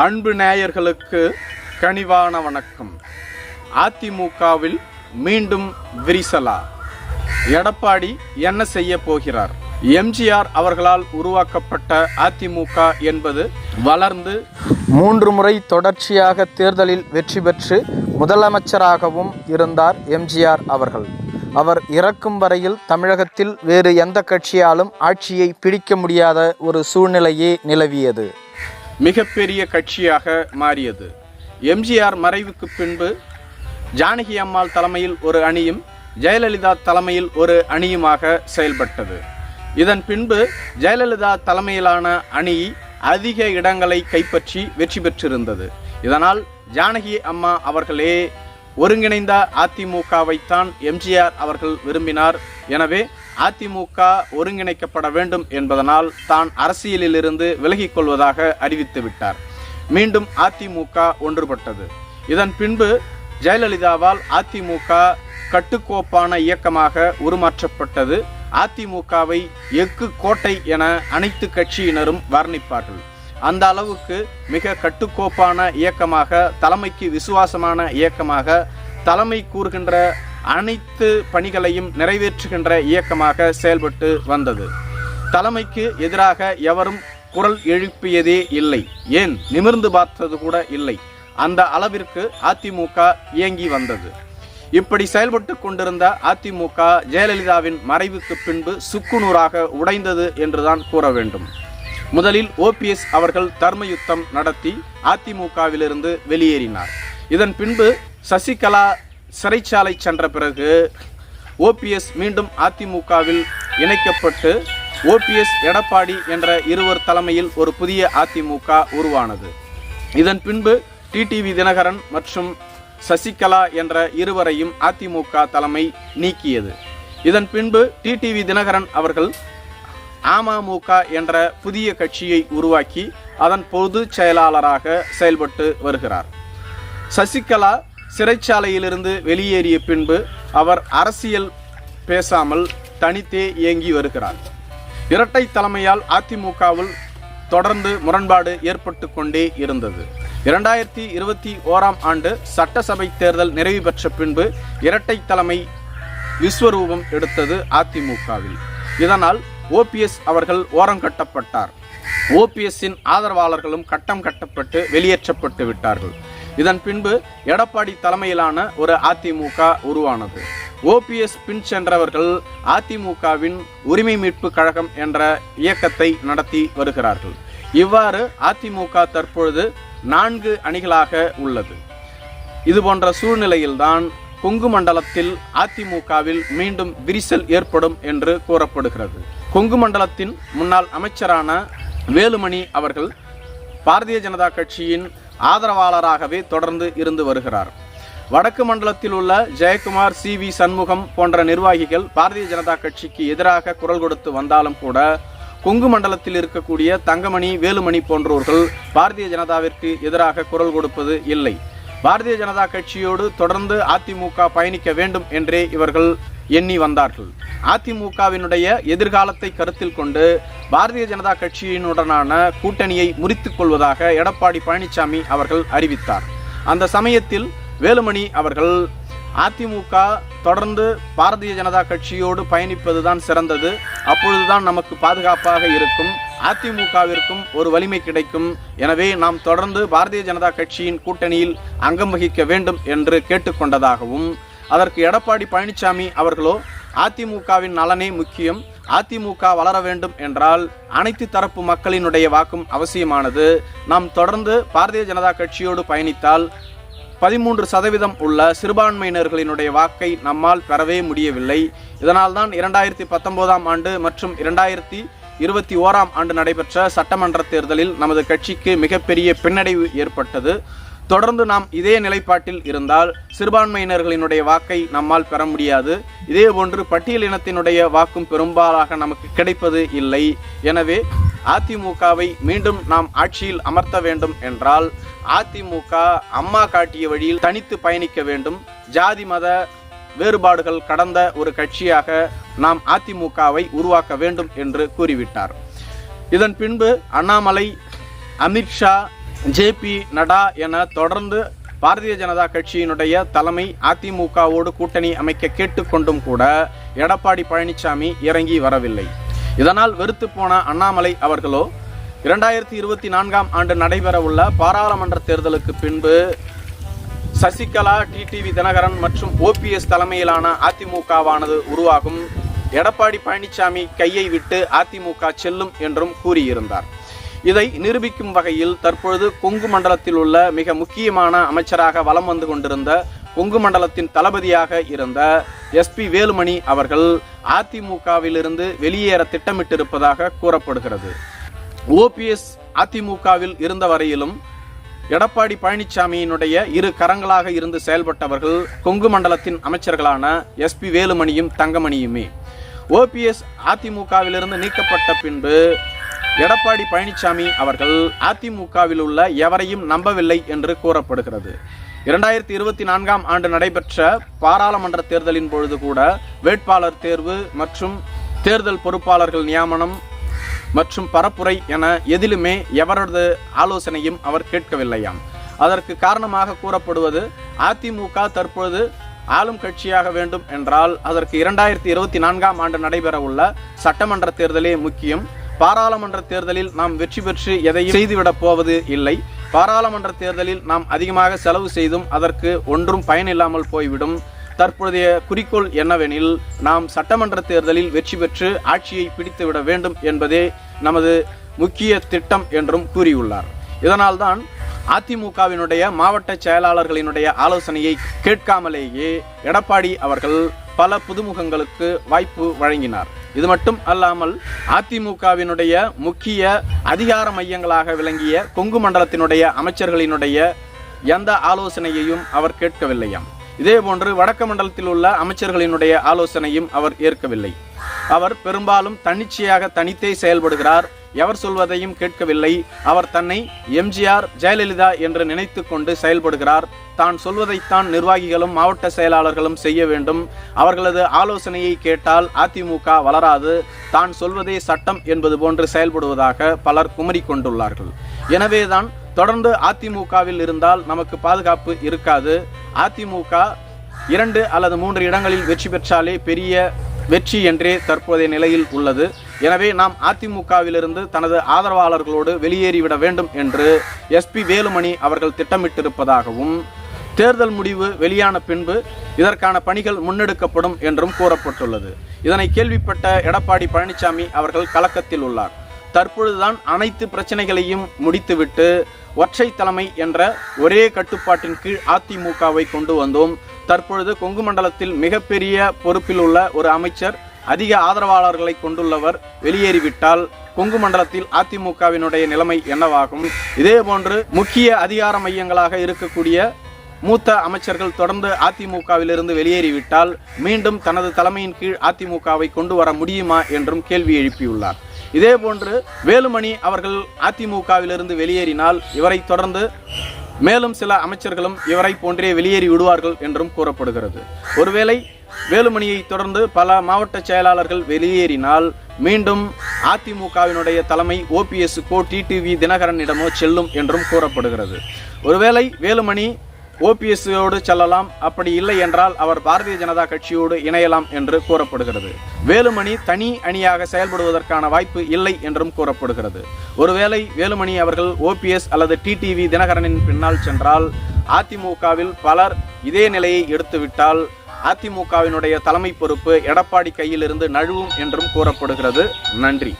அன்பு நேயர்களுக்கு கனிவான வணக்கம். அதிமுகவில் மீண்டும் விரிசலா. எடப்பாடி என்ன செய்ய போகிறார்? எம்ஜிஆர் அவர்களால் உருவாக்கப்பட்ட அதிமுக என்பது வளர்ந்து மூன்று முறை தொடர்ச்சியாக தேர்தலில் வெற்றி பெற்று முதலமைச்சராகவும் இருந்தார் எம்ஜிஆர் அவர்கள். அவர் இறக்கும் வரையில் தமிழகத்தில் வேறு எந்த கட்சியாலும் ஆட்சியை பிடிக்க முடியாத ஒரு சூழ்நிலையே நிலவியது. மிகப்பெரிய கட்சியாக மாறியது. எம்ஜிஆர் மறைவுக்கு பின்பு ஜானகி அம்மாள் தலைமையில் ஒரு அணியும் ஜெயலலிதா தலைமையில் ஒரு அணியுமாக செயல்பட்டது. இதன் பின்பு ஜெயலலிதா தலைமையிலான அணி அதிக இடங்களை கைப்பற்றி வெற்றி பெற்றிருந்தது. இதனால் ஜானகி அம்மா அவர்களே ஒருங்கிணைந்த அதிமுகவைத்தான் எம்ஜிஆர் அவர்கள் விரும்பினார். எனவே அதிமுக ஒருங்கிணைக்கப்பட வேண்டும் என்பதனால் தான் அரசியலிலிருந்து விலகிக் கொள்வதாக அறிவித்து விட்டார். மீண்டும் அதிமுக ஒன்றுபட்டது. இதன் பின்பு ஜெயலலிதாவால் அதிமுக கட்டுக்கோப்பான இயக்கமாக உருமாற்றப்பட்டது. அதிமுகவை எஃகு கோட்டை என அனைத்து கட்சியினரும் வர்ணிப்பார்கள். அந்த அளவுக்கு மிக கட்டுக்கோப்பான இயக்கமாக தலைமைக்கு விசுவாசமான இயக்கமாக தலைமை கூறுகின்ற அனைத்து பணிகளையும் நிறைவேற்றுகின்ற இயக்கமாக செயல்பட்டு வந்தது. தலைமைக்கு எதிராக எவரும் குரல் எழுப்பியதே இல்லை. ஏன்? நிமிர்ந்து பார்த்தது கூட இல்லை. அந்த அளவிற்கு அதிமுக இயங்கி வந்தது. இப்படி செயல்பட்டு கொண்டிருந்த அதிமுக ஜெயலலிதாவின் மறைவுக்கு பின்பு சுக்குநூறாக உடைந்தது என்றுதான் கூற வேண்டும். முதலில் ஓபிஎஸ் அவர்கள் தர்மயுத்தம் நடத்தி அதிமுகவிலிருந்து வெளியேறினார். இதன் பின்பு சசிகலா சிறைச்சாலை சென்ற பிறகு ஓபிஎஸ் மீண்டும் அதிமுகவில் இணைக்கப்பட்டு ஓபிஎஸ் எடப்பாடி என்ற இருவர் தலைமையில் ஒரு புதிய அதிமுக உருவானது. இதன் பின்பு டிடிவி தினகரன் மற்றும் சசிகலா என்ற இருவரையும் அதிமுக தலைமை நீக்கியது. இதன் பின்பு டிடிவி தினகரன் அவர்கள் அமமுக என்ற புதிய கட்சியை உருவாக்கி அதன் பொதுச் செயலாளராக செயல்பட்டு வருகிறார். சசிகலா சிறைச்சாலையிலிருந்து வெளியேறிய பின்பு அவர் அரசியல் பேசாமல் தனித்தே இயங்கி வருகிறார். இரட்டை தலைமையால் அதிமுகவில் தொடர்ந்து முரண்பாடு ஏற்பட்டு கொண்டே இருந்தது. இரண்டாயிரத்தி இருபத்தி ஓராம் ஆண்டு சட்டசபை தேர்தல் நிறைவு பெற்ற பின்பு இரட்டை தலைமை விஸ்வரூபம் எடுத்தது அதிமுகவில். இதனால் ஓபிஎஸ் அவர்கள் ஓரங்கட்டப்பட்டார் ஓபிஎஸ்ஸின் ஆதரவாளர்களும் கட்டம் கட்டப்பட்டு வெளியேற்றப்பட்டு விட்டார்கள். இதன் பின்பு எடப்பாடி தலைமையிலான ஒரு அதிமுக உருவானது. ஓபிஎஸ் பின் சென்றவர்கள் அதிமுகவின் உரிமை மீட்பு கழகம் என்ற இயக்கத்தை நடத்தி வருகிறார்கள். இவ்வாறு அதிமுக தற்பொழுது நான்கு அணிகளாக உள்ளது. இது போன்ற சூழ்நிலையில்தான் கொங்கு மண்டலத்தில் அதிமுகவில் மீண்டும் விரிசல் ஏற்படும் என்று கூறப்படுகிறது. கொங்கு மண்டலத்தின் முன்னாள் அமைச்சரான வேலுமணி அவர்கள் பாரதிய ஜனதா கட்சியின் ஆதரவாளராகவே தொடர்ந்து இருந்து வருகிறார். வடக்கு மண்டலத்தில் உள்ள ஜெயக்குமார் சி வி சண்முகம் போன்ற நிர்வாகிகள் பாரதிய ஜனதா கட்சிக்கு எதிராக குரல் கொடுத்து வந்தாலும் கூட கொங்கு மண்டலத்தில் இருக்கக்கூடிய தங்கமணி வேலுமணி போன்றோர்கள் பாரதிய ஜனதாவிற்கு எதிராக குரல் கொடுப்பது இல்லை. பாரதிய ஜனதா கட்சியோடு தொடர்ந்து அதிமுக பயணிக்க வேண்டும் என்றே இவர்கள் எண்ணி வந்தார்கள். அதிமுகவினுடைய எதிர்காலத்தை கருத்தில் கொண்டு பாரதிய ஜனதா கட்சியினுடனான கூட்டணியை முறித்துக் கொள்வதாக எடப்பாடி பழனிசாமி அவர்கள் அறிவித்தார். அந்த சமயத்தில் வேலுமணி அவர்கள் அதிமுக தொடர்ந்து பாரதிய ஜனதா கட்சியோடு பயணிப்பதுதான் சிறந்தது. அப்பொழுதுதான் நமக்கு பாதுகாப்பாக இருக்கும். அதிமுகவிற்கும் ஒரு வலிமை கிடைக்கும். எனவே நாம் தொடர்ந்து பாரதிய ஜனதா கட்சியின் கூட்டணியில் அங்கம் வகிக்க வேண்டும் என்று கேட்டுக்கொண்டதாகவும் அதற்கு எடப்பாடி பழனிசாமி அவர்களோ அதிமுகவின் நலனே முக்கியம் அதிமுக வளர வேண்டும் என்றால் அனைத்து தரப்பு மக்களினுடைய வாக்கும் அவசியமானது. நாம் தொடர்ந்து பாரதிய ஜனதா கட்சியோடு பயணித்தால் பதிமூன்று சதவீதம் உள்ள சிறுபான்மையினர்களினுடைய வாக்கை நம்மால் பெறவே முடியவில்லை. இதனால்தான் இரண்டாயிரத்தி பத்தொன்பதாம் ஆண்டு மற்றும் இரண்டாயிரத்தி இருபத்தி ஓராம் ஆண்டு நடைபெற்ற சட்டமன்ற தேர்தலில் நமது கட்சிக்கு மிகப்பெரிய பின்னடைவு ஏற்பட்டது. தொடர்ந்து நாம் இதே நிலைப்பாட்டில் இருந்தால் சிறுபான்மையினர்களினுடைய வாக்கை நம்மால் பெற முடியாது. இதே போன்று பட்டியல் இனத்தினுடைய வாக்கும் பெரும்பாலாக நமக்கு கிடைப்பது இல்லை. எனவே அதிமுகவை மீண்டும் நாம் ஆட்சியில் அமர்த்த வேண்டும் என்றால் அதிமுக அம்மா காட்டிய வழியில் தனித்து பயணிக்க வேண்டும். ஜாதி மத வேறுபாடுகள் கடந்த ஒரு கட்சியாக நாம் அதிமுகவை உருவாக்க வேண்டும் என்று கூறிவிட்டார். இதன் பின்பு அண்ணாமலை அமித்ஷா ஜேபி நடா என தொடர்ந்து பாரதிய ஜனதா கட்சியினுடைய தலைமை அதிமுகவோடு கூட்டணி அமைக்க கேட்டுக்கொண்டும் கூட எடப்பாடி பழனிசாமி இறங்கி வரவில்லை. இதனால் வெறுத்து போன அண்ணாமலை அவர்களோ இரண்டாயிரத்தி இருபத்தி நான்காம் ஆண்டு நடைபெறவுள்ள பாராளுமன்ற தேர்தலுக்கு பின்பு சசிகலா டிடிவி தினகரன் மற்றும் ஓபிஎஸ் தலைமையிலான அதிமுகவானது உருவாகும் எடப்பாடி பழனிசாமி கையை விட்டு அதிமுக செல்லும் என்றும் கூறியிருந்தார். இதை நிரூபிக்கும் வகையில் தற்பொழுது கொங்கு மண்டலத்தில் உள்ள மிக முக்கியமான அமைச்சராக வலம் வந்து கொண்டிருந்த கொங்கு மண்டலத்தின் தளபதியாக இருந்த எஸ்பி வேலுமணி அவர்கள் அதிமுகவிலிருந்து வெளியேற திட்டமிட்டிருப்பதாக கூறப்படுகிறது. ஓபிஎஸ் அதிமுகவில் இருந்த வரையிலும் எடப்பாடி பழனிசாமியினுடைய இரு கரங்களாக இருந்து செயல்பட்டவர்கள் கொங்கு மண்டலத்தின் அமைச்சர்களான எஸ்பி வேலுமணியும் தங்கமணியுமே. ஓபிஎஸ் அதிமுகவிலிருந்து நீக்கப்பட்ட பின்பு எடப்பாடி பழனிசாமி அவர்கள் அதிமுகவில் உள்ள எவரையும் நம்பவில்லை என்று கூறப்படுகிறது. இரண்டாயிரத்தி இருபத்தி நான்காம் ஆண்டு நடைபெற்ற பாராளுமன்ற தேர்தலின் பொழுது கூட வேட்பாளர் தேர்வு மற்றும் தேர்தல் பொறுப்பாளர்கள் நியமனம் மற்றும் பரப்புரை என எதிலுமே எவரது ஆலோசனையும் அவர் கேட்கவில்லையாம். அதற்கு காரணமாக கூறப்படுவது அதிமுக தற்பொழுது ஆளும் கட்சியாக வேண்டும் என்றால் அதற்கு இரண்டாயிரத்தி இருபத்தி நான்காம் ஆண்டு நடைபெறவுள்ள சட்டமன்ற தேர்தலே முக்கியம். பாராளுமன்ற தேர்தலில் நாம் வெற்றி பெற்று எதையும் செய்துவிடப் போவது இல்லை. பாராளுமன்ற தேர்தலில் நாம் அதிகமாக செலவு செய்தும் அதற்கு ஒன்றும் பயனில்லாமல் போய்விடும். தற்போதைய குறிக்கோள் என்னவெனில் நாம் சட்டமன்ற தேர்தலில் வெற்றி பெற்று ஆட்சியை பிடித்துவிட வேண்டும் என்பதே நமது முக்கிய திட்டம் என்றும் கூறியுள்ளார். இதனால்தான் அதிமுகவினுடைய மாவட்ட செயலாளர்களினுடைய ஆலோசனையை கேட்காமலேயே எடப்பாடி அவர்கள் பல புதுமுகங்களுக்கு வாய்ப்பு வழங்கினார். இது மட்டும் அல்லாமல் அதிமுகவினுடைய முக்கிய அதிகார மையங்களாக விளங்கிய கொங்கு மண்டலத்தினுடைய அமைச்சர்களினுடைய எந்த ஆலோசனையையும் அவர் கேட்கவில்லையாம் இதேபோன்று வடக்கு மண்டலத்தில் உள்ள அமைச்சர்களினுடைய ஆலோசனையும் அவர் ஏற்கவில்லை. அவர் பெரும்பாலும் தன்னிச்சையாக தனித்தே செயல்படுகிறார். எவர் சொல்வதையும் கேட்கவில்லை. அவர் தன்னை எம்ஜிஆர் ஜெயலலிதா என்று நினைத்து கொண்டு செயல்படுகிறார். தான் சொல்வதைத்தான் நிர்வாகிகளும் மாவட்ட செயலாளர்களும் செய்ய வேண்டும். அவர்களது ஆலோசனையை கேட்டால் அதிமுக வளராது. தான் சொல்வதே சட்டம் என்பது போன்று செயல்படுவதாக பலர் குமரி கொண்டுள்ளார்கள். எனவேதான் தொடர்ந்து அதிமுகவில் இருந்தால் நமக்கு பாதுகாப்பு இருக்காது. அதிமுக இரண்டு அல்லது மூன்று இடங்களில் வெற்றி பெற்றாலே பெரிய வெற்றி என்றே தற்போதைய நிலையில் உள்ளது. எனவே நாம் அதிமுகவிலிருந்து தனது ஆதரவாளர்களோடு வெளியேறிவிட வேண்டும் என்று எஸ்பி வேலுமணி அவர்கள் திட்டமிட்டிருப்பதாகவும் தேர்தல் முடிவு வெளியான பின்பு இதற்கான பணிகள் முன்னெடுக்கப்படும் என்றும் கூறப்பட்டுள்ளது. இதனை கேள்விப்பட்ட எடப்பாடி பழனிசாமி அவர்கள் கலக்கத்தில் உள்ளார். தற்பொழுதுதான் அனைத்து பிரச்சனைகளையும் முடித்துவிட்டு ஒற்றை தலைமை என்ற ஒரே கட்டுப்பாட்டின் கீழ் அதிமுகவை கொண்டு வந்தோம். தற்பொழுது கொங்கு மண்டலத்தில் மிகப்பெரிய பொறுப்பில் உள்ள ஒரு அமைச்சர் அதிக ஆதரவாளர்களை கொண்டுள்ளவர் வெளியேறிவிட்டால் கொங்கு மண்டலத்தில் அதிமுகவினுடைய நிலைமை என்னவாகும்? இதேபோன்று முக்கிய அதிகார மையங்களாக இருக்கக்கூடிய மூத்த அமைச்சர்கள் தொடர்ந்து அதிமுகவிலிருந்து வெளியேறிவிட்டால் மீண்டும் தனது தலைமையின் கீழ் அதிமுகவை கொண்டு வர முடியுமா என்றும் கேள்வி எழுப்பியுள்ளார். இதேபோன்று வேலுமணி அவர்கள் அதிமுகவிலிருந்து வெளியேறினால் இவரை தொடர்ந்து மேலும் சில அமைச்சர்களும் இவரை போன்றே வெளியேறி விடுவார்கள் என்றும் கூறப்படுகிறது. ஒருவேளை வேலுமணியை தொடர்ந்து பல மாவட்ட செயலாளர்கள் வெளியேறினால் மீண்டும் அதிமுகவினுடைய தலைமை ஓபிஎஸ்க்கோ டிடிவி தினகரனிடமோ செல்லும் என்றும் கூறப்படுகிறது. ஒருவேளை வேலுமணி ஓபிஎஸ்ஸோடு செல்லலாம். அப்படி இல்லை என்றால் அவர் பாரதிய ஜனதா கட்சியோடு இணையலாம் என்று கூறப்படுகிறது. வேலுமணி தனி அணியாக செயல்படுவதற்கான வாய்ப்பு இல்லை என்றும் கூறப்படுகிறது. ஒருவேளை வேலுமணி அவர்கள் ஓபிஎஸ் அல்லது டிடிவி தினகரனின் பின்னால் சென்றால் அதிமுகவில் பலர் இதே நிலையை எடுத்துவிட்டால் அதிமுகவினுடைய தலைமை பொறுப்பு எடப்பாடி கையிலிருந்து நழுவும் என்றும் கூறப்படுகிறது. நன்றி.